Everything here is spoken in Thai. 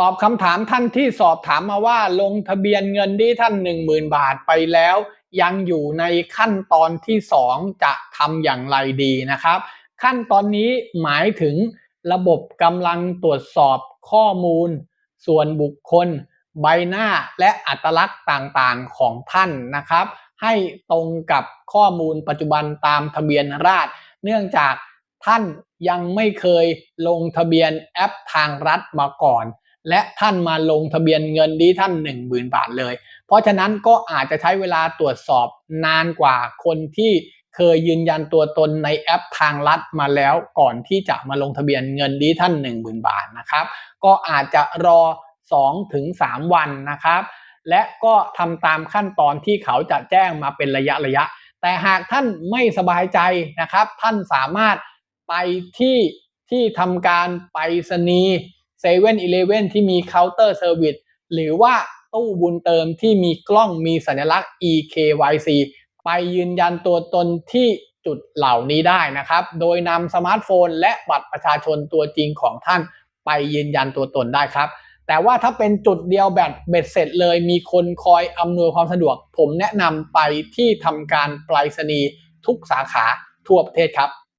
ตอบคำถามท่านที่สอบถามมาว่าลงทะเบียนเงินที่ท่าน 10,000 บาทไปแล้ว ยังอยู่ในขั้นตอนที่ 2 จะทำอย่างไรดีนะครับ ขั้นตอนนี้หมายถึงระบบกำลังตรวจสอบข้อมูล ส่วนบุคคล ใบหน้าและอัตลักษณ์ต่างๆของท่านนะครับ ให้ตรงกับข้อมูลปัจจุบันตามทะเบียนราษฎรเนื่องจากท่านยังไม่เคยลงทะเบียนแอปทางรัฐมาก่อน และท่านมาลงทะเบียนเงินดีท่าน 10,000 บาทเลย เพราะฉะนั้นก็อาจจะใช้เวลาตรวจสอบนานกว่าคนที่เคยยืนยันตัวตนในแอปทางรัฐมาแล้วก่อนที่จะมาลงทะเบียนเงินดีท่าน 10,000 บาทนะครับ ก็อาจจะรอ 2-3ถึงวันนะครับ และก็ทำตามขั้นตอนที่เขาจะแจ้งมาเป็นระยะระยะ แต่หากท่านไม่สบายใจนะครับ ท่านสามารถไปที่ที่ทำการไปรษณีย์ เซเว่นอีเลเว่นที่มีเคาน์เตอร์เซอร์วิสหรือว่าตู้บุญเติมที่มีกล้องมีสัญลักษณ์ EKYC ไปยืนยันตัวตนที่จุดเหล่านี้ได้นะครับ โดยนำสมาร์ทโฟน และบัตรประชาชนตัวจริงของท่านไปยืนยันตัวตนได้ครับ แต่ว่าถ้าเป็นจุดเดียวแบบเบ็ดเสร็จเลย มีคนคอยอำนวยความสะดวก ผมแนะนำไปที่ทำการไปรษณีย์ทุกสาขาทั่วประเทศครับ